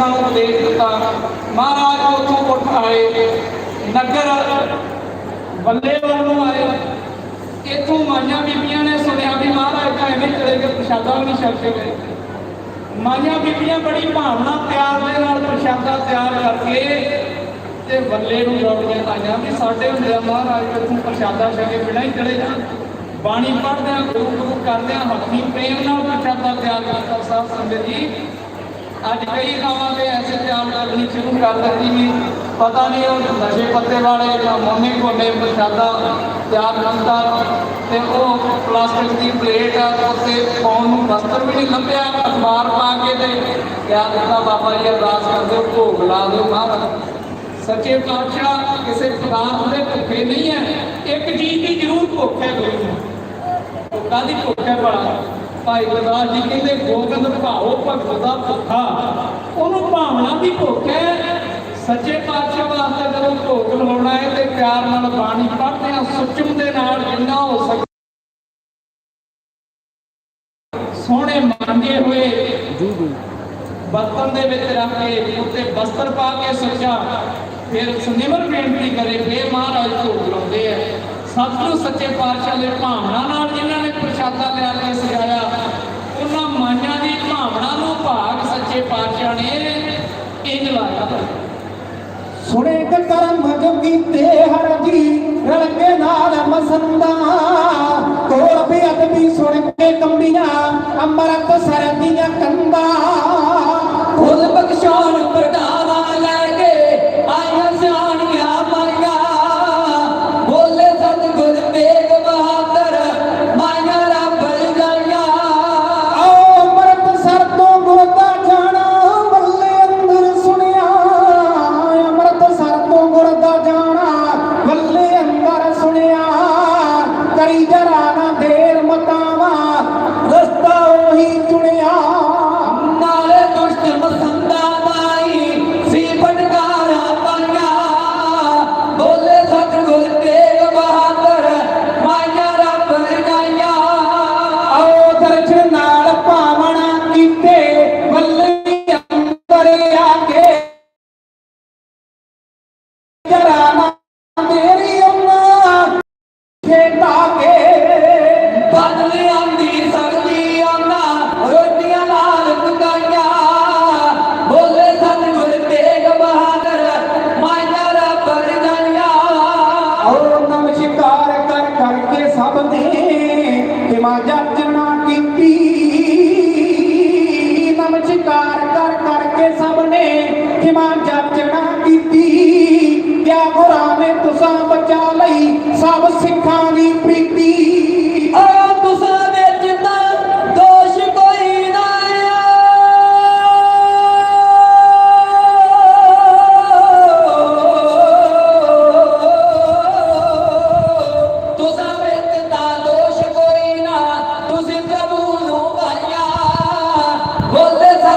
ਸਿੱਖਾਂ ਨੂੰ ਉਪਦੇਸ਼ ਦਿੱਤਾ। ਮਹਾਰਾਜ ਉੱਥੋਂ ਉੱਠ ਆਏ। ਨਗਰ ਬੱਲੇਵਾਲ ਨੂੰ ਆਏ। ਇੱਥੋਂ ਮਾਈਆਂ ਬੀਬੀਆਂ ਨੇ ਸੁਣਿਆ ਵੀ ਮਹਾਰਾਜ ਤਾਂ ਐਵੇਂ ਚਲੇ ਗਏ, ਪ੍ਰਸ਼ਾਦਾ ਵੀ ਛਕ ਕੇ ਗਏ। ਮਾਈਆਂ ਬੀਬੀਆਂ ਬੜੀ ਭਾਵਨਾ ਪਿਆਰ ਦੇ ਨਾਲ ਪ੍ਰਸ਼ਾਦਾ ਤਿਆਰ ਕਰਕੇ ਤੇ ਬੱਲੇ ਨੂੰ ਦੌੜੀਆਂ ਆਈਆਂ ਵੀ ਸਾਡੇ ਹੁੰਦੇ ਆ ਮਹਾਰਾਜ ਇੱਥੋਂ ਪ੍ਰਸ਼ਾਦਾ ਛਕੇ ਬਿਨਾਂ ਹੀ ਚਲੇ ਜਾਣ। ਬਾਣੀ ਪੜ੍ਹਦੇ ਆ ਗੁਰੂ ਗੁਰੂ ਕਰਦੇ ਆ ਹੱਥੀਂ ਪ੍ਰੇਮ ਨਾਲ ਪ੍ਰਸ਼ਾਦਾ ਤਿਆਰ ਕਰਦਾ ਸਾਹਿਬ ਸੰਗਤ ਜੀ। ਅੱਜ ਕਈ ਥਾਵਾਂ ਤੇ ਐਸੇ ਤਿਆਰ ਕਰਨੀ ਸ਼ੁਰੂ ਕਰ ਦਿੱਤੀ ਵੀ ਪਤਾ ਨਹੀਂ ਉਹ ਨਸ਼ੇ ਪੱਤੇ ਵਾਲੇ ਜਾਂ ਮੋਨੇ ਕੋਨੇ ਪ੍ਰਸ਼ਾਦਾ ਤਿਆਰ ਕਰਦਾ ਤੇ ਉਹ ਪਲਾਸਟਿਕ ਦੀ ਪਲੇਟ ਉੱਤੇ ਪਾਉਣ ਨੂੰ ਬਸਤਰ ਵੀ ਨਹੀਂ ਲੱਭਿਆ। ਅਖਬਾਰ ਪਾ ਕੇ ਤੇ ਕਿਆ ਦਿੱਤਾ, ਬਾਬਾ ਜੀ, ਅਰਦਾਸ ਕਰਦੇ ਭੋਗ ਲਾ ਦਿਓ ਮਹਾਰਾਜ। ਸੱਚੇ ਪਾਤਸ਼ਾਹ ਕਿਸੇ ਪਦਾਰਥ ਦੇ ਭੁੱਖੇ ਨਹੀਂ ਹੈ। ਇੱਕ ਚੀਜ਼ ਦੀ ਜ਼ਰੂਰ ਭੁੱਖ ਹੈ ਗੁਰੂ ਨੂੰ ਕਾਦੀ ਭੁੱਖ ਹੈ ਭਲਾ? ਭਾਈ ਗੁਰਦਾਸ ਜੀ ਕਹਿੰਦੇ, ਗੋਬਿੰਦ ਭਾਓ ਭਗਤ ਦਾ ਭੁੱਖਾ ਉਹਨੂੰ ਭਾਵਨਾ ਦੀ ਭੁੱਖ ਹੈ। ਸੱਚੇ ਪਾਤਸ਼ਾਹ ਵਾਸਤੇ ਜਦੋਂ ਭੋਗ ਲਾਉਣਾ ਹੈ ਤੇ ਪਿਆਰ ਨਾਲ ਬਾਣੀ ਪੜ੍ਹਦੇ ਆ ਸੁਚਮ ਦੇ ਨਾਲ ਜਿੰਨਾ ਹੋ ਸਕੇ। ਸੋਹਣੇ ਮੰਗੇ ਹੋਏ ਬਰਤਨ ਦੇ ਵਿੱਚ ਰੱਖ ਕੇ, ਉੱਤੇ ਬਸਤਰ ਪਾ ਕੇ ਸੱਚਾ ਫਿਰ ਸੁਨਿਮਰ ਬੇਨਤੀ ਕਰੇ, ਫੇਰ ਮਹਾਰਾਜ ਭੋਗ ਲਾਉਂਦੇ ਆ। ਸਤਿਗੁਰੂ ਸੱਚੇ ਪਾਤਸ਼ਾਹ ਦੇ ਭਾਵਨਾ ਨਾਲ ਜਿਨ੍ਹਾਂ ਨੇ ਪ੍ਰਸ਼ਾਦਾ ਲਿਆ ਕੇ ਸਜਾਇਆ, ਉਹਨਾਂ ਮਾਈਆਂ ਦੀ ਭਾਵਨਾ ਨੂੰ ਭਾਗ ਸੱਚੇ ਪਾਤਸ਼ਾਹ ਨੇ ਇੰਜ ਲਾਇਆ। ਸੁਣੇ ਕਰਮ ਜੋ ਕੀਤੇ ਹਰ ਜੀ, ਰਲ ਨਾਲ ਮਸੰਦਾ। ਕੋਲ ਬੇਅਦਬੀ ਸੁਣ ਕੇ ਕੰਬੀਆਂ, ਅੰਮ੍ਰਿਤ ਸਰਦੀਆਂ ਕੰਦਾ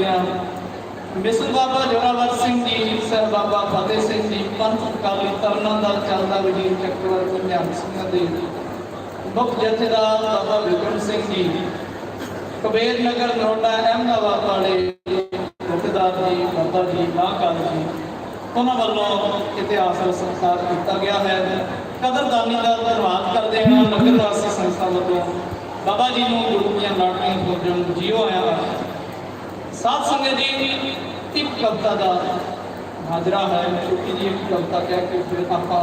ਦੇਵਤਿਆਂ ਮਿਸਲ ਬਾਬਾ ਜੋਰਾਵਰ ਸਿੰਘ ਜੀ ਸਹਿਬ ਬਾਬਾ ਫਤਿਹ ਸਿੰਘ ਜੀ, ਪੰਥ ਅਕਾਲੀ ਤਰਨਾ ਦਾ ਚੱਲਦਾ ਵਜੀਰ ਚੱਕਰਵਰਤੀ ਨਿਹੰਗ ਸਿੰਘਾਂ ਦੇ। ਮੁੱਖ ਜਥੇਦਾਰ ਬਾਬਾ ਵਿਕਰਮ ਸਿੰਘ ਜੀ, ਕਬੀਰ ਨਗਰ ਨਰੋਡਾ ਅਹਿਮਦਾਬਾਦ ਵਾਲੇ ਜਥੇਦਾਰ ਜੀ, ਬਾਬਾ ਜੀ, ਮਹਾਕਾਲ ਜੀ। ਉਹਨਾਂ ਵੱਲੋਂ ਇਤਿਹਾਸ ਦਾ ਸੰਸਕਾਰ ਕੀਤਾ ਗਿਆ ਹੈ। ਕਦਰਦਾਨੀ ਦਾ ਧੰਨਵਾਦ ਕਰਦੇ ਹਾਂ। ਨਗਰ ਸੰਸਥਾ ਵੱਲੋਂ ਬਾਬਾ ਜੀ ਨੂੰ ਗੁਰੂ ਦੀਆਂ ਲਾਟੀਆਂ ਭੋਜਨ ਜੀਓ ਆਇਆ ਸਾਧ ਸੰਗਤ ਜੀ, ਇੱਕ ਕਵਿਤਾ ਦਾ ਹਾਜ਼ਰਾ ਹੈ ਛੋਟੀ ਜਿਹੀ ਇੱਕ ਕਵਿਤਾ ਕਹਿ ਕੇ ਫਿਰ ਆਪਾਂ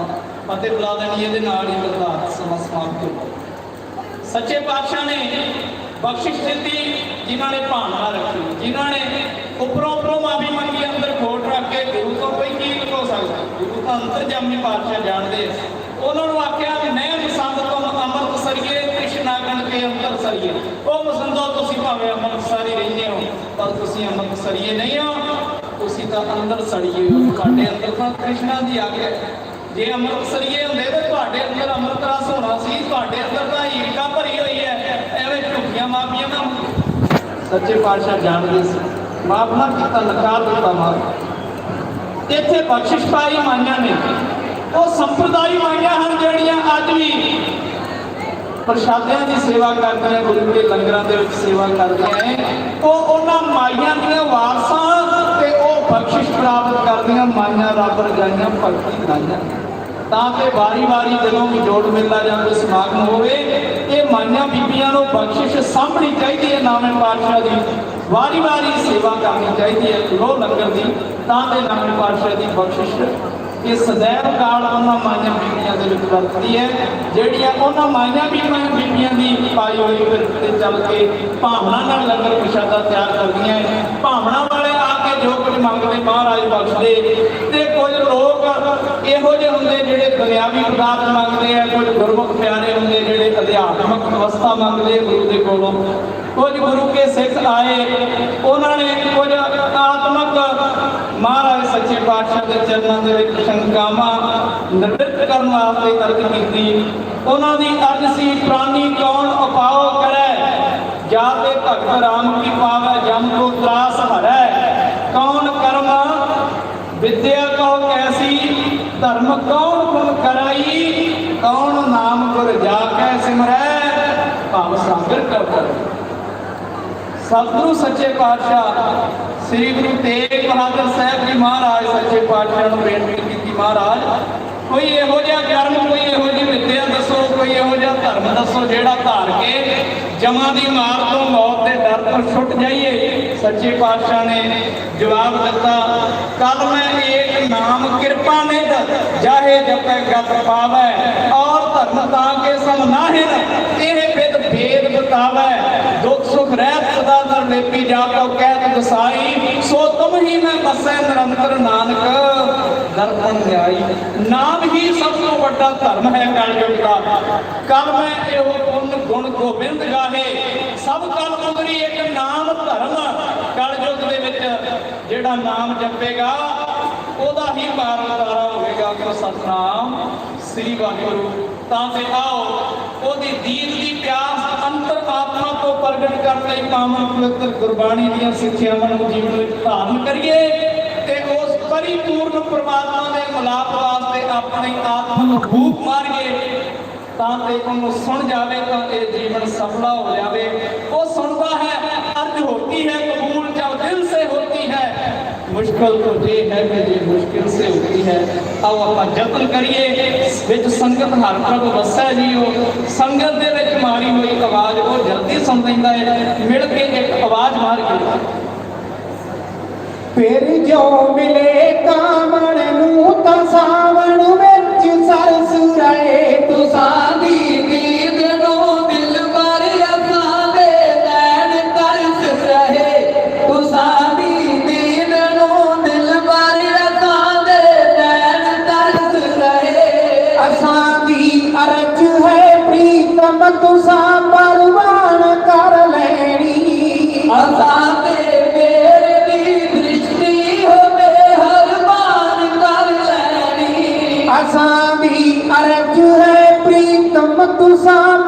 ਫਤਿਹ ਬੁਲਾ ਦੇਣੀ ਇਹਦੇ ਨਾਲ ਹੀ ਬਰਦਾਤ ਸਮਾਂ ਸਮਾਪਤ ਹੋ ਸੱਚੇ ਪਾਤਸ਼ਾਹ ਨੇ ਬਖਸ਼ਿਸ਼ ਦਿੱਤੀ ਜਿਨ੍ਹਾਂ ਨੇ ਭਾਵਨਾ ਰੱਖੀ, ਜਿਨ੍ਹਾਂ ਨੇ ਉੱਪਰੋਂ ਉੱਪਰੋਂ ਮਾਫੀ ਮੰਗੀ, ਅੰਦਰ ਖੋਟ ਰੱਖ ਕੇ ਗੁਰੂ ਤੋਂ ਕੋਈ ਕੀ ਲੁਕੋ ਸਕਦਾ। ਗੁਰੂ ਤਾਂ ਅੰਤਰਜਾਮੀ ਪਾਤਸ਼ਾਹ ਜਾਣਦੇ ਉਹਨਾਂ ਨੂੰ ਆਖਿਆ ਵੀ ਮੈਂ ਮਸੰਦ ਤੋਂ ਅੰਮ੍ਰਿਤ ਸਰੀਏ, ਕ੍ਰਿਸ਼ਨਾ ਗਣ ਕੇ ਅੰਤਰ ਸਰੀਏ। ਉਹ ਮਸੰਦੋ ਤੁਸੀਂ ਭਾਵੇਂ ਅੰਮ੍ਰਿਤ ਸਾਰੀ ਰਹਿੰਦੇ ਹੋ। ਤੁਸੀਂ ਅੰਮ੍ਰਿਤ ਸਰੀਏ ਨਹੀਂ ਹੋ ਤੁਸੀਂ ਤਾਂ ਅੰਦਰ ਸੜੀਏ ਹੋ, ਤੁਹਾਡੇ ਅੰਦਰ ਤਾਂ ਕ੍ਰਿਸ਼ਨਾ ਦੀ ਆਗਿਆ ਜੇ ਅੰਮ੍ਰਿਤ ਸਰੀਏ ਹੁੰਦੇ ਤਾਂ ਤੁਹਾਡੇ ਅੰਦਰ ਅੰਮ੍ਰਿਤ ਰਸ ਹੋਣਾ ਸੀ, ਤੁਹਾਡੇ ਅੰਦਰ ਤਾਂ ਈਰਖਾ ਭਰੀ ਹੋਈ ਹੈ, ਐਵੇਂ ਝੂਠੀਆਂ ਮਾਫੀਆਂ ਨਾ। ਸੱਚੇ ਪਾਤਸ਼ਾਹ ਜਾਣਦੇ ਸੀ, ਮਾਫ ਨਾ ਕੀਤਾ, ਨਕਾਰ ਦਿੱਤਾ ਮਾਫ। ਇੱਥੇ ਬਖਸ਼ਿਸ਼ ਪਾਈ ਮਾਈਆਂ ਨੇ, ਉਹ ਸੰਪਰਦਾਈ ਮਾਈਆਂ ਹਨ ਜਿਹੜੀਆਂ ਅੱਜ ਵੀ ਪ੍ਰਸ਼ਾਦਿਆਂ ਦੀ ਸੇਵਾ ਕਰਦੇ ਕਰਦੀਆਂ ਗੁਰੂ ਦੇ ਲੰਗਰਾਂ ਦੇ ਵਿੱਚ ਸੇਵਾ ਕਰਦੇ ਨੇ। ਉਹ ਉਹਨਾਂ ਮਾਈਆਂ ਦੀਆਂ ਵਾਰਸਾਂ ਤੇ ਉਹ ਬਖਸ਼ਿਸ਼ ਪ੍ਰਾਪਤ ਕਰਦੀਆਂ ਮਾਈਆਂ ਰੱਬ ਰਜਾਈਆਂ ਭਗਤੀ ਦਾਈਆਂ। ਤਾਂ ਕਿ ਵਾਰੀ-ਵਾਰੀ ਜਦੋਂ ਵੀ ਜੋੜ ਮੇਲਾ ਜਾਂ ਕੋਈ ਸਮਾਗਮ ਹੋਵੇ, ਇਹ ਮਾਈਆਂ ਬੀਬੀਆਂ ਨੂੰ ਬਖਸ਼ਿਸ਼ ਸਾਂਭਣੀ ਚਾਹੀਦੀ ਹੈ ਨਾਮੇ ਪਾਤਸ਼ਾਹ ਦੀ ਵਾਰੀ-ਵਾਰੀ ਸੇਵਾ ਕਰਨੀ ਚਾਹੀਦੀ ਹੈ ਲੋ ਲੰਗਰ ਦੀ, ਤਾਂ ਕਿ ਨਾਮੇ ਪਾਤਸ਼ਾਹ ਦੀ ਬਖਸ਼ਿਸ਼ ਇਹ ਸदैव ਕਾਲ ਉਹਨਾਂ ਮਾਈਆਂ ਬੀਬੀਆਂ ਦੇ ਵਿੱਚ ਵਰਤਦੀ ਹੈ। ਜਿਹੜੀਆਂ ਉਹਨਾਂ ਮਾਈਆਂ ਬੀਬੀਆਂ ਬੀਬੀਆਂ ਦੀ ਪਾਈ ਹੋਈ ਫਿਰ ਤੇ ਚੱਲ ਕੇ ਭਾਵਨਾ ਨਾਲ ਲੰਗਰ ਪ੍ਰਸ਼ਾਦਾ ਤਿਆਰ ਕਰਦੀਆਂ ਭਾਵਨਾ ਵਾਲੇ ਆ ਕੇ ਜੋ ਕੁਝ ਮੰਗਦੇ ਮਹਾਰਾਜ ਬਖਸ਼ਦੇ। ਤੇ ਕੁਝ ਲੋਕ ਇਹੋ ਜਿਹੇ ਹੁੰਦੇ ਜਿਹੜੇ ਦੁਨਿਆਵੀ ਪਦਾਰਥ ਮੰਗਦੇ ਆ, ਕੁਝ ਗੁਰਮੁਖ ਪਿਆਰੇ ਹੁੰਦੇ ਜਿਹੜੇ ਅਧਿਆਤਮਕ ਅਵਸਥਾ ਮੰਗਦੇ ਗੁਰੂ ਦੇ ਕੋਲੋਂ। ਕੁਝ ਗੁਰੂ ਕੇ ਸਿੱਖ ਆਏ, ਉਹਨਾਂ ਨੇ ਕੁਝ ਆਤਮਕ ਮਹਾਰਾਜ ਸੱਚੇ ਪਾਤਸ਼ਾਹ ਦੇ ਚਰਨਾਂ ਦੇ ਵਿੱਚ ਸ਼ੰਕਾਵਾਂ ਨਿਵਰਤ ਕਰਨ ਵਾਸਤੇ ਅਰਜ਼ ਕੀਤੀ। ਉਹਨਾਂ ਦੀ ਅਰਜ਼ ਸੀ, ਪ੍ਰਾਨੀ ਕੌਣ ਉਪਾਉ ਕਰੈ? ਜਾ ਤੇ ਭਗਤ ਰਾਮ ਕੀ ਪਾਵੈ? ਜਮ ਕੋ ਤਰਾਸ ਹਰੈ ਕੌਣ ਕਰਮ? ਵਿਦਿਆ ਕੋ ਕੈਸੀ? ਧਰਮ ਕੌਣ ਗੁਣ ਕਰਾਈ? ਕੌਣ ਨਾਮ ਗੁਰ ਜਾ ਕੈ ਸਿਮਰੈ? ਭਵ ਸਾਗਰ ਕਉ ਸਤਿਗੁਰੂ ਸੱਚੇ ਪਾਤਸ਼ਾਹ, ਸ੍ਰੀ ਗੁਰੂ ਤੇਗ ਬਹਾਦਰ ਸਾਹਿਬ ਜੀ ਮਹਾਰਾਜ ਸੱਚੇ ਪਾਤਸ਼ਾਹ ਨੂੰ ਬੇਨਤੀ ਕੀਤੀ ਮਹਾਰਾਜ। ਕੋਈ ਇਹੋ ਜਿਹਾ ਕਰਮ, ਕੋਈ ਇਹੋ ਜਿਹੀ ਵਿਦਿਆ ਦੱਸੋ, ਕੋਈ ਇਹੋ ਜਿਹਾ ਧਰਮ ਦੱਸੋ ਜਿਹੜਾ ਧਾਰ ਕੇ ਜਮਾਂ ਦੀ ਮਾਰ ਤੋਂ ਮੌਤ ਦੇ ਡਰ ਤੋਂ ਛੁੱਟ ਜਾਈਏ। ਸੱਚੇ ਪਾਤਸ਼ਾਹ ਨੇ ਜਵਾਬ ਦਿੱਤਾ ਕੱਲ ਮੈਂ ਏਕ ਨਾਮ ਕਿਰਪਾ ਨਿਧ, ਜਾਹੇ ਜਪੈ ਗਤ ਪਾਵੈ, ਔਰ ਧਰਮ ਤਾਂ ਕੇ ਸਮ ਨਾਹਿ ਇਹ ਬਿਦ ਭੇਦ ਬਤਾਵੈ। ਸੁਖ ਰਹਿਤ ਸਦਾ ਦਰ ਲੇਪੀ ਜਾ ਕਹਿਤ ਦਸਾਈ, ਸੋ ਤੁਮ ਹੀ ਮੈਂ ਬਸੈ ਨਿਰੰਤਰ ਨਾਨਕ। ਦਰਪਨ ਧਿਆਈ ਨਾਮ ਹੀ ਸਭ ਤੋਂ ਵੱਡਾ ਧਰਮ ਹੈ ਕਲਯੁਗ ਦਾ। ਕਲ ਮੈਂ ਇਹੋ ਪੁੰਨ ਗੁਣ ਗੋਬਿੰਦ ਗਾਹੇ। ਸਭ ਕਲ ਉਗਰੀ ਇੱਕ ਨਾਮ ਧਰਮ ਕਲਯੁਗ ਦੇ ਵਿੱਚ। ਜਿਹੜਾ ਨਾਮ ਜਪੇਗਾ, ਉਹਦਾ ਹੀ ਪਾਰ ਹੋਵੇਗਾ ਕਿ ਸਤਨਾਮ। ਸ੍ਰੀ ਵਾਹਿਗੁਰੂ, ਤਾਂ ਤੇ ਆਓ, ਉਹਦੀ ਦੀਦ ਦੀ ਪਿਆਸ ਅੰਤਰ ਆਤਮਾ ਤੋਂ ਪ੍ਰਗਟ ਕਰਨ ਲਈ ਪਾਵਨ ਪਵਿੱਤਰ ਗੁਰਬਾਣੀ ਦੀਆਂ ਸਿੱਖਿਆਵਾਂ ਨੂੰ ਜੀਵਨ ਵਿੱਚ ਧਾਰਨ ਕਰੀਏ ਤੇ ਉਸ ਪਰਿਪੂਰਨ ਪ੍ਰਮਾਤਮਾ ਦੇ ਮੁਲਾਪ ਵਾਸਤੇ ਆਪਣੀ ਆਤਮਾ ਨੂੰ ਖੂਬ ਮਾਰੀਏ। ਤਾਂ ਤੇ ਉਹਨੂੰ ਸੁਣ ਜਾਵੇ ਤਾਂ ਇਹ ਜੀਵਨ ਸਫਲਾ ਹੋ ਜਾਵੇ। ਉਹ ਸੁਣਦਾ ਹੈ, ਅਰਜ ਹੋਤੀ ਹੈ, ਕਬੂਲ ਜਬ ਦਿਲ ਸੇ ਹੋਤੀ ਹੈ। ਮੁਸ਼ਕਲ ਤੋਂ ਇਹ ਹੈ ਕਿ ਜੇ ਮੁਸ਼ਕਲ ਸੇ ਹੋਤੀ ਹੈ, ਆਓ ਆਪਾਂ ਯਤਨ ਕਰੀਏ। ਵਿੱਚ ਸੰਗਤ ਹਰ ਪ੍ਰਭ ਵਸੈ ਜੀਓ, ਸੰਗਤ ਜਲਦੀ ਹੈ, ਮਿਲ ਕੇ ਇੱਕ ਆਵਾਜ਼ ਮਾਰ ਕੇ। ਫਿਰ ਜੋ ਮਿਲੇ ਕਾਮਣ ਨੂੰ ਤਾਂ ਸਾਵਣ ਵਿੱਚ ਸਰਸੁਰਾਏ ਤੁਸਾਂ তুষার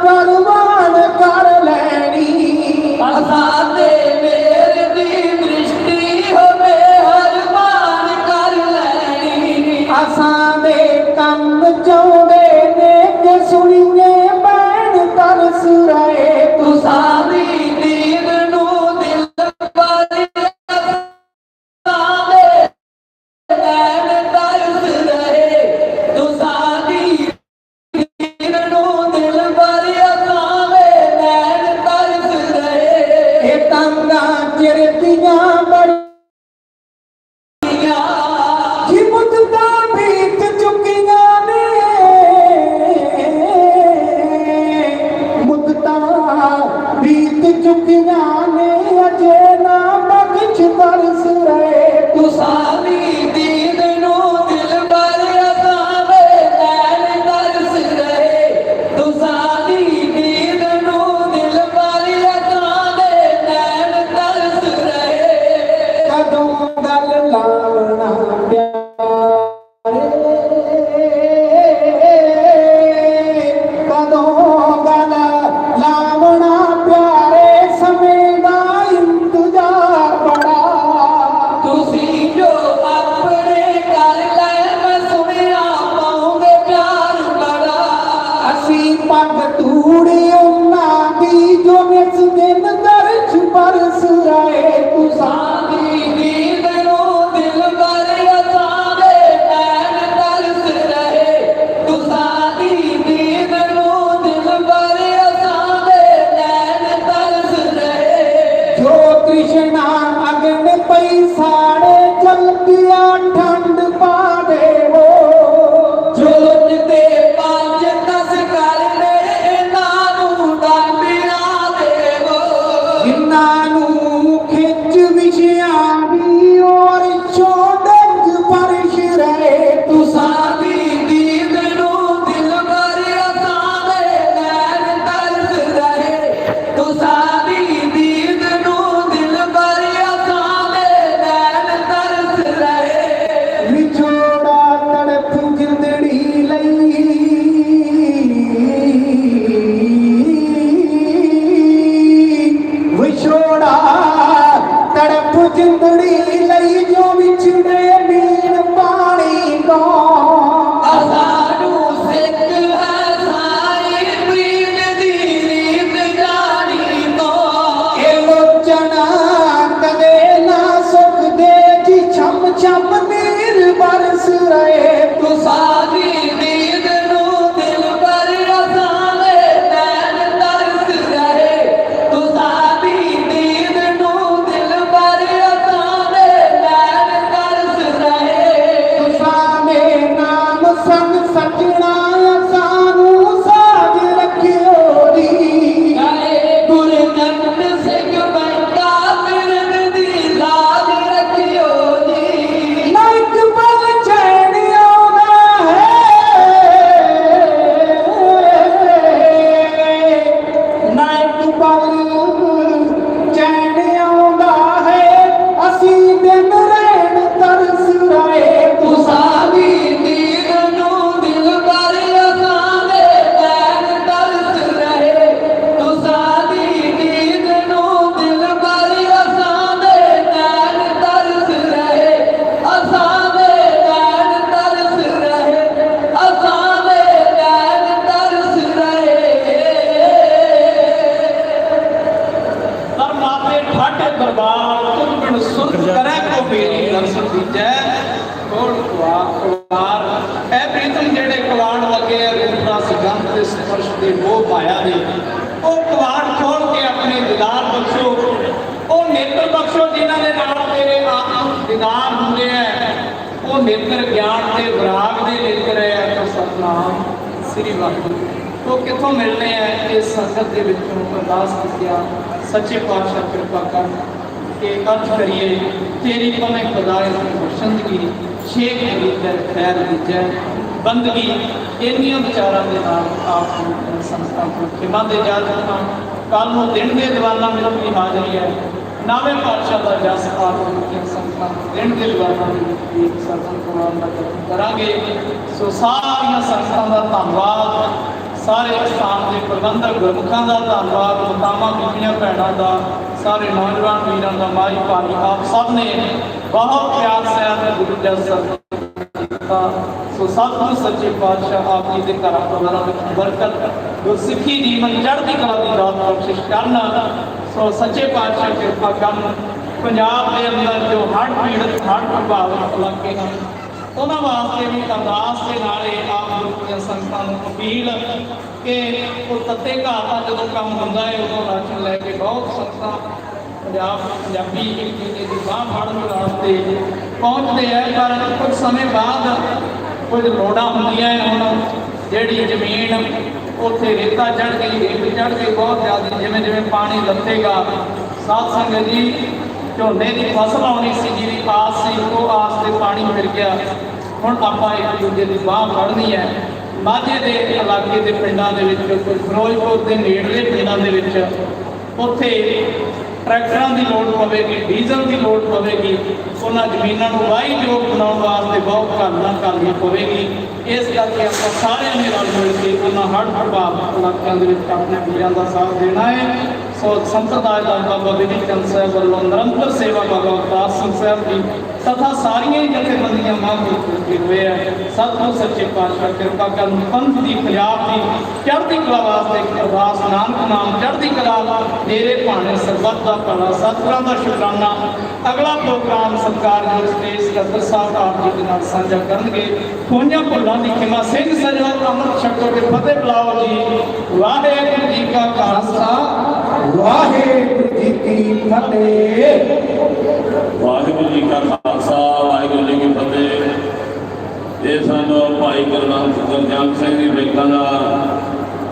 ਨਾਮ ਸ੍ਰੀ ਵਾਹਿਗੁਰੂ। ਉਹ ਕਿੱਥੋਂ ਮਿਲਨੇ ਆ ਇਸ ਸੰਗਤ ਦੇ ਵਿੱਚੋਂ? ਅਰਦਾਸ ਕੀਤਾ ਸੱਚੇ ਪਾਤਸ਼ਾਹ ਕਿਰਪਾ ਕਰ। ਕਿ ਅਰਥ ਕਰੀਏ, ਤੇਰੀ ਭਵੇਂ ਖੁਦਾਏ ਖੁਸ਼ੰਦਗੀ ਸ਼ੇਖ ਅਲੀ ਦਾ ਖੈਰ ਵਿਜੈ ਬੰਦਗੀ ਇਹਨੀਆਂ ਵਿਚਾਰਾਂ ਦੇ ਨਾਲ ਆਪ ਨੂੰ ਸੰਸਥਾ ਨੂੰ ਖਿਮਾ ਦੇ ਜਾ ਕੱਲ ਨੂੰ ਦਿਨ ਦੇ ਦੀਵਾਨਾ ਮੇਰੀ ਹਾਜ਼ਰੀ ਹੈ। ਨਾਵੇਂ ਪਾਤਸ਼ਾਹ ਦਾ ਜਸ ਆਪ ਨੂੰ ਪਿੰਡ ਦੇ ਲੋਕਾਂ ਨੂੰ ਇੱਕ ਸਰਵਨ ਕਰਾਉਣ ਦਾ ਯਤਨ ਕਰਾਂਗੇ। ਸੋ ਸਾਰੀਆਂ ਸੰਸਥਾਵਾਂ ਦਾ ਧੰਨਵਾਦ। ਸਾਰੇ ਸਥਾਨ ਦੇ ਪ੍ਰਬੰਧਕ ਗੁਰਮੁਖਾਂ ਦਾ ਧੰਨਵਾਦ। ਮੁਕਾਮਾਂ, ਬੀਬੀਆਂ, ਭੈਣਾਂ ਦਾ, ਸਾਰੇ ਨੌਜਵਾਨ ਵੀਰਾਂ ਦਾ ਮਾਈ ਭਾਈ ਆਪ ਸਭ ਨੇ ਬਹੁਤ ਪਿਆਰ ਸਹਿਤ ਗੁਰੂ ਜੀ ਸਰ ਸੋ ਸਤਿਗੁਰ ਸੱਚੇ ਪਾਤਸ਼ਾਹ ਆਪ ਜੀ ਦੇ ਘਰਾਂ ਪਰਿਵਾਰਾਂ ਵਿੱਚ ਬਰਕਤ, ਗੁਰਸਿੱਖੀ ਦੀ ਮਨ ਚੜ੍ਹਦੀ ਕਲਾ ਦੀ ਦਾਤ ਬਖਸ਼ਿਸ਼ ਕਰਨ। ਸੋ ਸੱਚੇ ਪਾਤਸ਼ਾਹ ਕਿਰਪਾ ਕਰਨ। ਪੰਜਾਬ ਦੇ ਅੰਦਰ ਜੋ ਹੜ੍ਹ ਪੀੜਤ ਹੜ੍ਹ ਪ੍ਰਭਾਵਿਤ ਇਲਾਕੇ ਹਨ, ਉਹਨਾਂ ਵਾਸਤੇ ਵੀ ਅਰਦਾਸ ਦੇ ਨਾਲ ਇਹ ਆਪ ਲੋਕ ਦੀਆਂ ਸੰਗਤਾਂ ਨੂੰ ਅਪੀਲ ਕਿ ਉਹ ਤੱਤੇ ਘਾਹ ਦਾ ਜਦੋਂ ਕੰਮ ਹੁੰਦਾ ਹੈ, ਉਦੋਂ ਰਾਸ਼ਨ ਲੈ ਕੇ ਬਹੁਤ ਸੰਗਤਾਂ ਪੰਜਾਬ ਪੰਜਾਬੀ ਇੱਕ ਦੀ ਬਾਹ ਫੜਨ ਵਾਸਤੇ ਪਹੁੰਚਦੇ ਆ, ਪਰ ਕੁਝ ਸਮੇਂ ਬਾਅਦ ਕੁਝ ਲੋੜਾਂ ਹੁੰਦੀਆਂ ਹੈ ਹੁਣ, ਜਿਹੜੀ ਜ਼ਮੀਨ ਉੱਥੇ ਰੇਤਾ ਚੜ ਗਈ, ਰੇਤ ਚੜ ਗਈ ਬਹੁਤ ਜ਼ਿਆਦਾ ਜਿਵੇਂ ਜਿਵੇਂ ਪਾਣੀ ਲੱਥੇਗਾ, ਸਾਧ ਸੰਗਤ ਜੀ ਝੋਨੇ ਦੀ ਫਸਲ ਆਉਣੀ ਸੀ ਜਿਹਦੀ ਆਸ ਸੀ, ਉਹ ਆਸ ਤੇ ਪਾਣੀ ਫਿਰ ਗਿਆ। ਹੁਣ ਆਪਾਂ ਇੱਕ ਦੂਜੇ ਦੀ ਬਾਹ ਫੜਨੀ ਹੈ। ਮਾਝੇ ਦੇ ਇਲਾਕੇ ਦੇ ਪਿੰਡਾਂ ਦੇ ਵਿੱਚ, ਫਿਰੋਜ਼ਪੁਰ ਦੇ ਨੇੜਲੇ ਪਿੰਡਾਂ ਦੇ ਵਿੱਚ, ਉੱਥੇ ਟਰੈਕਟਰਾਂ ਦੀ ਲੋੜ ਪਵੇਗੀ, ਡੀਜ਼ਲ ਦੀ ਲੋੜ ਪਵੇਗੀ। ਉਹਨਾਂ ਜ਼ਮੀਨਾਂ ਨੂੰ ਵਾਹੀਯੋਗ ਬਣਾਉਣ ਵਾਸਤੇ ਬਹੁਤ ਕਰਨਾ ਕਰਨੀ ਪਵੇਗੀ। ਇਸ ਕਰਕੇ ਆਪਾਂ ਸਾਰਿਆਂ ਨੇ ਰਲ ਮਿਲ ਕੇ ਉਹਨਾਂ ਹੜ੍ਹ ਪ੍ਰਭਾਵਿਤ ਇਲਾਕਿਆਂ ਦੇ ਵਿੱਚ ਆਪਣੇ ਵੀਰਾਂ ਦਾ ਸਾਥ ਦੇਣਾ ਹੈ। ਸੋ ਸੰਪਰਦਾਇ ਦਾ ਬਾਬਾ ਵਿਧੀ ਚੰਦ ਸਾਹਿਬ ਵੱਲੋਂ ਨਿਰੰਤਰ ਸੇਵਾ ਬਾਬਾ ਅਵਤਾਰ ਸਿੰਘ ਸਾਹਿਬ ਦੀ ਤਥਾ ਸਾਰੀਆਂ ਹੀ ਜਥੇਬੰਦੀਆਂ ਮਹਾਂਪੁਰਖ ਲੱਗੇ ਹੋਏ ਆ ਸਤਿਗੁਰ ਸੱਚੇ ਪਾਤਸ਼ਾਹ, ਕਿਰਪਾ ਕਰਨ ਪੰਥ ਦੀ, ਪੰਜਾਬ ਦੀ, ਚੜ੍ਹਦੀ ਕਲਾ ਵਾਸਤੇ ਇੱਕ ਨਾਨਕ ਨਾਮ, ਚੜ੍ਹਦੀ ਕਲਾ ਮੇਰੇ ਭਾਣੇ ਸਰਬੱਤ ਦਾ ਭਲਾ, ਸਤਿਗੁਰਾਂ ਦਾ ਸ਼ੁਕਰਾਨਾ ਅਗਲਾ ਪ੍ਰੋਗਰਾਮ ਸਤਿਕਾਰਯੋਗ ਸਟੇਜ ਕਦਰ ਸਾਹਿਬ ਆਪ ਜੀ ਦੇ ਨਾਲ ਸਾਂਝਾ ਕਰਨਗੇ। ਖੋਈਆਂ ਭੁੱਲਾਂ ਦੀ ਖਿਮਾ ਸਿੰਘ ਸਜੋ ਅੰਮ੍ਰਿਤ ਛਕੋ ਤੇ ਫਤਿਹ ਬੁਲਾਓ ਜੀ। ਵਾਹਿਗੁਰੂ ਜੀ ਕਾ ਖਾਲਸਾ। ਵਾਹਿਗੁਰੂ ਜੀ ਕੀ ਫਤਿਹ। ਵਾਹਿਗੁਰੂ ਜੀ ਕਾ ਖਾਲਸਾ, ਵਾਹਿਗੁਰੂ ਜੀ ਕੀ ਫਤਿਹ। ਇਹ ਸਾਨੂੰ ਭਾਈ ਗੁਰਨਾਮ ਗੁਰਜਾਨ ਸਿੰਘ ਜੀ ਬੇਕਾਂ ਦਾ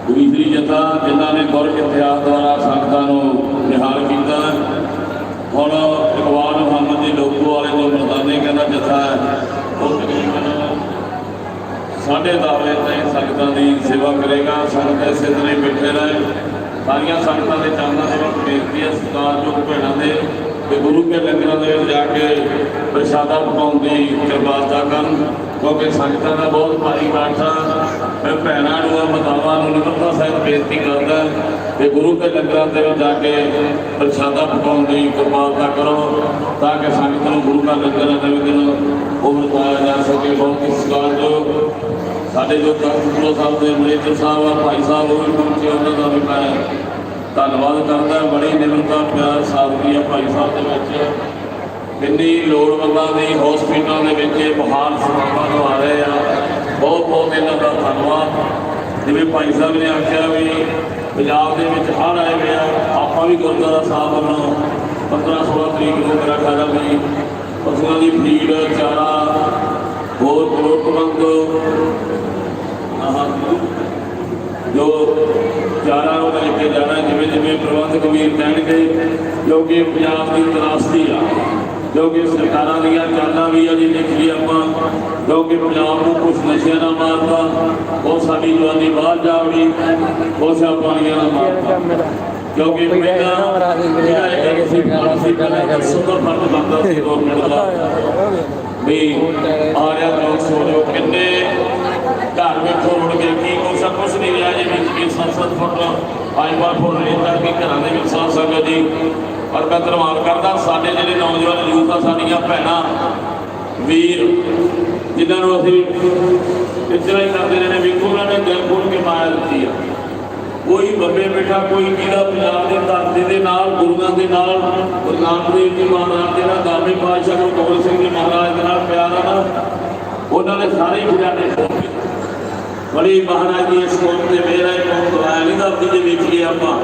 ਦੂਸਰੀ ਜਥਾ, ਜਿਨ੍ਹਾਂ ਨੇ ਗੁਰ ਇਤਿਹਾਸ ਦੁਆਰਾ ਸੰਗਤਾਂ ਨੂੰ ਨਿਹਾਲ ਕੀਤਾ। ਹੁਣ 10:30 ਵਜੇ ਤਾਈਂ ਸੰਗਤਾਂ ਦੀ ਸੇਵਾ ਕਰੇਗਾ, ਸੰਗਤ ਇਸੇ ਤਰ੍ਹਾਂ ਹੀ ਬੈਠੇ ਰਹੇ। ਸਾਰੀਆਂ ਸੰਗਤਾਂ ਦੇ ਚਰਨਾਂ ਦੇ ਵਿੱਚ ਬੇਨਤੀ ਹੈ ਸਰਕਾਰ ਜੋ ਭੈਣਾਂ ਦੇ ਤੇ ਗੁਰੂ ਕੇ ਲੰਗਰਾਂ ਦੇ ਵਿੱਚ ਜਾ ਕੇ ਪ੍ਰਸ਼ਾਦਾ ਪਕਾਉਣ ਦੀ ਕਿਰਪਾਲਤਾ ਕਰਨ, ਕਿਉਂਕਿ ਸੰਗਤਾਂ ਦਾ ਬਹੁਤ ਭਾਰੀ ਬਾਠਾ ਮੈਂ ਭੈਣਾਂ ਨੂੰ ਬਤਾਵਾਂ ਨੂੰ ਨਿਮਰਤਾ ਸਾਹਿਬ ਬੇਨਤੀ ਕਰਦਾ ਤੇ ਗੁਰੂ ਕੇ ਲੰਗਰਾਂ ਦੇ ਵਿੱਚ ਜਾ ਕੇ ਪ੍ਰਸ਼ਾਦਾ ਪਕਾਉਣ ਦੀ ਕਿਰਪਾਲਤਾ ਕਰੋ, ਤਾਂ ਕਿ ਸੰਗਤ ਨੂੰ ਗੁਰੂ ਦਾ ਲੰਗਰ ਦੇ ਵਿੱਚ ਉਹ ਵਰਤਾਇਆ ਜਾ ਸਕੇ, ਬਹੁਤ ਹੀ ਸਤਿਕਾਰਯੋਗ ਸਾਡੇ ਜੋ ਕਰਮਪੁਰ ਸਾਹਿਬ ਦੇ ਮੈਨੇਜਰ ਸਾਹਿਬ ਆ, ਭਾਈ ਸਾਹਿਬ, ਉਹ ਵੀ ਪਹੁੰਚੇ, ਉਹਨਾਂ ਦਾ ਵੀ ਮੈਂ ਧੰਨਵਾਦ ਕਰਦਾ। ਬੜੀ ਨਿਮਰਤਾ, ਪਿਆਰ, ਸਾਦਗੀ ਆ ਭਾਈ ਸਾਹਿਬ ਦੇ ਵਿੱਚ। ਕਿੰਨੀ ਲੋੜਵੰਦਾਂ ਦੀ ਹਸਪੀਟਲਾਂ ਦੇ ਵਿੱਚ ਇਹ ਮਹਾਨ ਸੇਵਾਵਾਂ ਆ ਰਹੇ ਆ। ਬਹੁਤ ਬਹੁਤ ਇਹਨਾਂ ਦਾ ਧੰਨਵਾਦ। ਜਿਵੇਂ ਭਾਈ ਸਾਹਿਬ ਨੇ ਆਖਿਆ ਵੀ ਪੰਜਾਬ ਦੇ ਵਿੱਚ ਹੜ੍ਹ ਆਏ ਹੋਏ ਆ, ਆਪਾਂ ਵੀ ਗੁਰਦੁਆਰਾ ਸਾਹਿਬ ਵੱਲੋਂ 15 16 ਤਰੀਕ ਨੂੰ ਮੇਰਾ ਖਿਆਲ ਆ ਵੀ ਪਸ਼ੂਆਂ ਦੀ ਫੀਡ ਚਾਰਾ, ਹੋਰ ਲੋੜਵੰਦ ਜੋ ਚਾਰਾ ਉਹ ਲੈ ਕੇ ਜਾਣਾ, ਜਿਵੇਂ ਜਿਵੇਂ ਪ੍ਰਬੰਧਕ ਵੀਰ ਕਹਿਣਗੇ ਕਿਉਂਕਿ ਪੰਜਾਬ ਦੀ ਤਰਾਸਦੀ ਆ। ਕਿਉਂਕਿ ਸਰਕਾਰਾਂ ਦੀਆਂ ਚਾਲਾਂ ਵੀ ਆ ਜੀ ਦੇਖੀ ਆਪਾਂ ਕਿਉਂਕਿ ਪੰਜਾਬ ਨੂੰ ਕੁਝ ਨਸ਼ਿਆਂ ਨਾਲ ਮਾਰਤਾ, ਉਹ ਸਾਡੀ ਜਵਾਨੀ ਬਾਹਰ ਜਾਵੜੀ ਕੋਸ਼ਾ ਪਾਣੀਆਂ ਨਾਲ ਮਾਰਤਾ। ਕਿਉਂਕਿ ਪਹਿਲਾਂ ਜਿਹੜਾ ਇੱਕ ਸੀ ਪਾਲਿਸੀ ਪਹਿਲਾਂ ਸੁਪਰ ਫੰਡ ਬੰਦਾ ਸੀ ਗਵਰਨਮੈਂਟ ਦਾ ਵੀ ਆ ਰਿਹਾ ਲੋਕ ਸੋਚੋ ਕਿੰਨੇ ਘਰ ਵਿੱਚ ਰੁੜ ਗਏ ਕੀ ਕੁਛ ਕੁਛ ਨਹੀਂ ਰਿਹਾ ਜੀ ਵਿੱਚ ਵੀ ਸੱਤ ਸੱਤ ਫੁੱਟ ਪੰਜ ਪੰਜ ਫੁੱਟ ਰੇਤਾ ਕਿ ਘਰਾਂ ਦੇ ਵਿੱਚ ਸਾਹ ਸੰਗਤ ਜੀ। ਪਰ ਮੈਂ ਧੰਨਵਾਦ ਕਰਦਾ ਸਾਡੇ ਜਿਹੜੇ ਨੌਜਵਾਨ ਯੂਥ ਆ ਸਾਡੀਆਂ ਭੈਣਾਂ ਵੀਰ ਜਿਨ੍ਹਾਂ ਨੂੰ ਅਸੀਂ ਇੱਜ਼ਤ ਹੀ ਕਰਦੇ ਰਹੇ ਨੇ ਵੇਖੋ ਉਹਨਾਂ ਨੇ ਦਿਲ ਖੋਲ ਕੇ ਮਾਇਆ ਦਿੱਤੀ ਆ। ਕੋਈ ਬੱਬੇ ਬੈਠਾ, ਕੋਈ ਕਿਹਦਾ ਪੰਜਾਬ ਦੀ ਧਰਤੀ ਦੇ ਨਾਲ, ਗੁਰੂਆਂ ਦੇ ਨਾਲ ਗੁਰੂ ਨਾਨਕ ਦੇਵ ਜੀ ਮਹਾਰਾਜ ਦੇ ਨਾਲ ਦਾਮੀ ਪਾਤਸ਼ਾਹ ਗੁਰੂ ਗੋਬਿੰਦ ਸਿੰਘ ਜੀ ਮਹਾਰਾਜ ਦੇ ਨਾਲ ਪਿਆਰ ਆ ਨਾ। ਉਹਨਾਂ ਨੇ ਸਾਰੇ ਹੀ ਖਜ਼ਾਨੇ ਖੋਲ ਬੜੀ ਮਹਾਰਾਜ ਦੀ ਇਸ ਕੌਮ ਤੇ ਮੇਰਾ ਹੀ ਕੋਲ ਦਵਾਇਆ ਨਹੀਂ ਦਾ ਜੇ ਵਿੱਚ ਆਪਾਂ।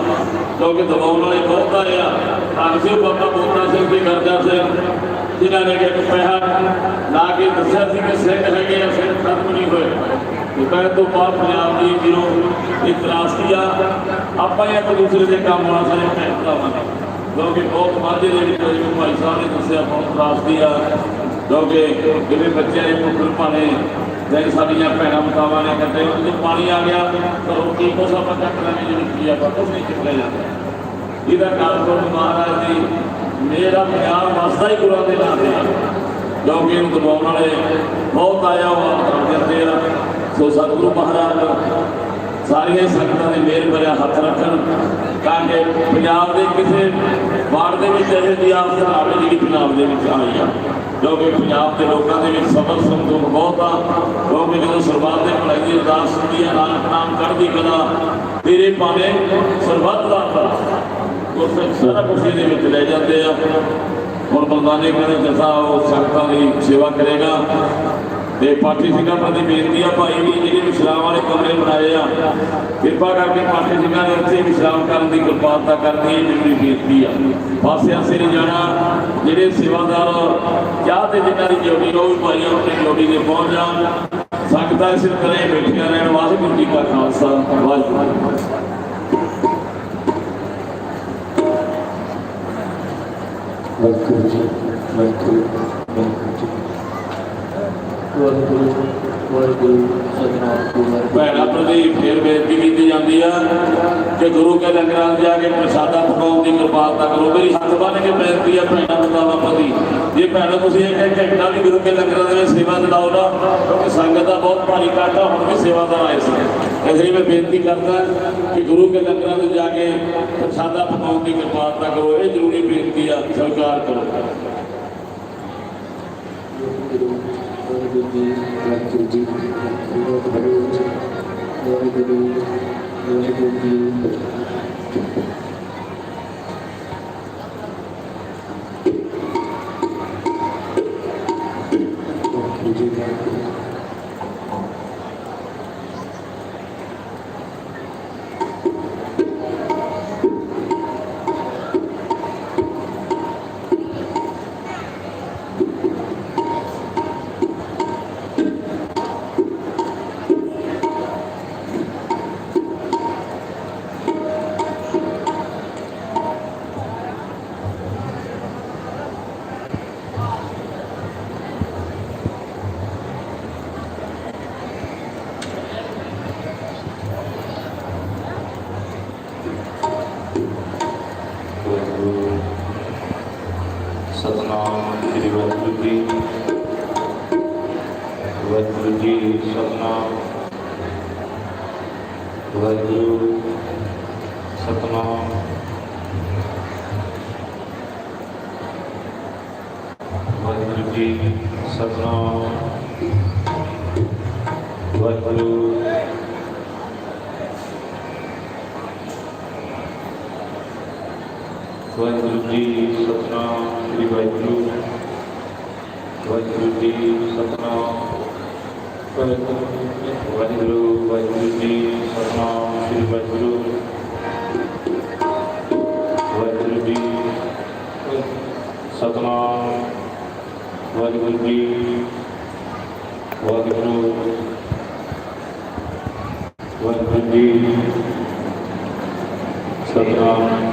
ਕਿਉਂਕਿ ਦਬਾਉਣ ਵਾਲੇ ਬਹੁਤ ਆਏ ਆ। ਧੰਨ ਸਿੰਘ ਬਾਬਾ ਬੋਤਾ ਸਿੰਘ ਤੇ ਕਰਜ਼ਾ ਸਿੰਘ, ਜਿਨ੍ਹਾਂ ਨੇ ਇੱਕ ਪੈਸਾ ਲਾ ਕੇ ਦੱਸਿਆ ਸੀ ਕਿ ਸਿੱਖ ਹੈਗੇ ਆ ਸਿੱਖ ਖਤਮ ਨਹੀਂ ਹੋਏ। ਦੁਪਹਿਰ ਤੋਂ ਬਾਅਦ ਪੰਜਾਬ ਦੀ ਵੀਰੋ ਇੱਕ ਤਰਾਸਦੀ ਆ ਆਪਾਂ ਹੀ ਇੱਕ ਦੂਸਰੇ ਦੇ ਕੰਮ ਆ ਸਾਰੇ ਭੈਣ ਭਰਾਵਾਂ ਨੇ ਕਿਉਂਕਿ ਬਹੁਤ ਵਾਧੇ ਦੇ ਵਿੱਚ ਜਿਵੇਂ ਭਾਈ ਸਾਹਿਬ ਨੇ ਦੱਸਿਆ, ਬਹੁਤ ਤਰਾਸਦੀ ਆ ਕਿਉਂਕਿ ਜਿਹੜੇ ਬੱਚਿਆਂ ਦੇ ਪੁੱਤਰ ਪਾਣੇ ਜਦ ਸਾਡੀਆਂ ਭੈਣਾਂ ਮਤਾਵਾਂ ਨੇ ਕਰਦੇ ਉਹ ਪਾਣੀ ਆ ਗਿਆ, ਤਾਂ ਰੋਟੀ ਕੋਸਾ ਆਪਾਂ ਚੱਕ ਲੈਣੇ ਜਿਹੜੀ ਕੀ ਆਪਾਂ ਕੁਛ ਨਹੀਂ ਚੁੱਕਿਆ ਜਾਂਦਾ ਇਹਦਾ ਕਾਰਨ ਤੋਂ ਮਹਾਰਾਜ ਦੀ ਮੇਰਾ ਪੰਜਾਬ ਵਸਦਾ ਹੀ ਗੁਰਾਂ ਦੇ ਨਾਂ ਤੇ ਆ। ਕਿਉਂਕਿ ਇਹਨੂੰ ਦਬਾਉਣ ਵਾਲੇ ਬਹੁਤ ਆਇਆ ਹੋਆ ਕਰਦੇ ਆ ਸੋ ਸਤਿਗੁਰੂ ਮਹਾਰਾਜ। ਸਾਰੀਆਂ ਸੰਗਤਾਂ ਦੇ ਮੇਰ ਭਰਿਆ ਹੱਥ ਰੱਖਣ। ਤਾਂ ਕਿ ਪੰਜਾਬ ਦੇ ਕਿਸੇ ਵਾਰਡ ਦੇ ਵਿੱਚ ਇਹ ਦੀ ਆਫਤ ਆਵੇ ਜਿਹੜੀ ਪੰਜਾਬ ਦੇ ਵਿੱਚ ਆਈ ਆ। ਕਿਉਂਕਿ ਪੰਜਾਬ ਦੇ ਲੋਕਾਂ ਦੇ ਵਿੱਚ ਸਬਰ ਸੰਤੋਖ ਬਹੁਤ ਆ। ਕਿਉਂਕਿ ਜਦੋਂ ਸਰਬੱਤ ਦੇ ਭਲਾਈ ਦੀ ਅਰਦਾਸ ਹੁੰਦੀ ਹੈ ਨਾਨਕ ਨਾਮ ਕਰਦੀ ਕਲਾ, ਤੇਰੇ ਪਾਣੇ ਸਰਬੱਤ ਦਾ ਭਲਾ। ਗੁਰਸਿੱਖ ਸਾਰਾ ਕੁਝ ਦੇ ਵਿੱਚ ਲੈ ਜਾਂਦੇ ਆ। ਹੁਣ ਬਲਦਾਨੇ ਕਹਿੰਦੇ, ਜਸਾ ਉਹ ਸੰਗਤਾਂ ਦੀ ਸੇਵਾ ਕਰੇਗਾ। ਤੇ ਪਾਠੀ ਸਿੰਘਾਂ ਪ੍ਰਤੀ ਬੇਨਤੀ ਆ ਭਾਈ ਵੀ ਜਿਹੜੇ ਵਿਸ਼ਰਾਮ ਵਾਲੇ ਕਮਰੇ ਬਣਾਏ ਆ, ਕਿਰਪਾ ਕਰਕੇ ਪਾਠੀ ਸਿੰਘਾਂ ਦੇ ਉੱਤੇ ਵਿਸ਼ਰਾਮ ਕਰਨ ਦੀ ਕਿਰਪਾਲਤਾ ਕਰਨੀ ਇਹ ਬੇਨਤੀ ਆ। ਪਾਸੇ ਆਸੇ ਨਹੀਂ ਜਾਣਾ, ਜਿਹੜੇ ਸੇਵਾਦਾਰ ਚਾਹ ਤੇ ਜਿਨ੍ਹਾਂ ਦੀ ਡਿਊਟੀ ਉਹ ਭਾਈ ਆਪਣੀ ਡਿਊਟੀ ਤੇ ਪਹੁੰਚ ਜਾਣ। ਸੰਗਤਾਂ ਇਸੇ ਤਰ੍ਹਾਂ ਹੀ ਬੈਠੀਆਂ ਰਹਿਣ ਵਾਹਿਗੁਰੂ ਜੀ ਕਾ ਖਾਲਸਾ। ਵਾਹਿਗੁਰੂ। ਵਾਹਿਗੁਰੂ ਜੀ ਵਾਹਿਗੁਰੂ ਵਾਹਿਗੁਰੂ ਸਤਨਾਮ ਗੁਰੂ ਵਾਹਿਗੁਰੂ ਭੈਣਾਂ ਪ੍ਰਤੀ ਫੇਰ ਬੇਨਤੀ ਕੀਤੀ ਜਾਂਦੀ ਆ ਕਿ ਗੁਰੂ ਕੇ ਲੰਗਰਾਂ 'ਚ ਜਾ ਕੇ ਪ੍ਰਸਾਦਾ ਪਕਾਉਣ ਦੀ ਕਿਰਪਾਲਤਾ ਕਰੋ। ਮੇਰੀ ਹੱਥ ਬੰਨ ਕੇ ਬੇਨਤੀ ਆ ਭੈਣਾਂ ਬਤਾਵਾ ਪ੍ਰਤੀ। ਜੇ ਭੈਣਾਂ ਤੁਸੀਂ ਇੱਕ ਘੰਟਾ ਵੀ ਗੁਰੂ ਕੇ ਲੰਗਰਾਂ ਦੇ ਵਿੱਚ ਸੇਵਾ ਦਿਲਾਓ ਨਾ ਕਿਉਂਕਿ ਸੰਗਤ ਦਾ ਬਹੁਤ ਭਾਰੀ ਕਾਟਾ ਹੁਣ ਵੀ ਸੇਵਾਦਾਰ ਆਏ ਸੀ। ਇਸ ਲਈ ਮੈਂ ਬੇਨਤੀ ਕਰਦਾ ਕਿ ਗੁਰੂ ਕੇ ਲੰਗਰਾਂ 'ਚ ਜਾ ਕੇ ਪ੍ਰਸਾਦਾ ਪਕਾਉਣ ਦੀ ਕਿਰਪਾਲਤਾ ਕਰੋ। ਇਹ ਜ਼ਰੂਰੀ ਬੇਨਤੀ ਆ ਸਵੀਕਾਰ ਕਰੋ। ਵਾਹਿਗੁਰੂ ਜੀ ਵਾਹਿਗੁਰੂ ਜੀ ਵਾਹਿਗੁਰੂ ਜੀ ਵਾਹਿਗੁਰੂ ਵਾਹਿਗੁਰੂ ਸਤਨਾਮ ਸ੍ਰੀ ਵਾਹਿਗੁਰੂ ਜੀ। ਵਾਹਿਗੁਰੂ ਜੀ ਸਤਨਾਮ। ਵਾਹਿਗੁਰੂ ਸਤਨਾਮ। ਵਾਹਿਗੁਰੂ ਵਾਹਿਗੁਰੂ ਜੀ ਸਤਨਾਮ, ਸ੍ਰੀ ਵਾਹਿਗੁਰੂ। ਵਾਹਿਗੁਰੂ ਜੀ ਸਤਨਾਮ, ਵਾਹਿਗੁਰੂ ਜੀ ਵਾਹਿਗੁਰੂ। ਵਾਹਿਗੁਰੂ ਜੀ ਸਤਨਾਮ।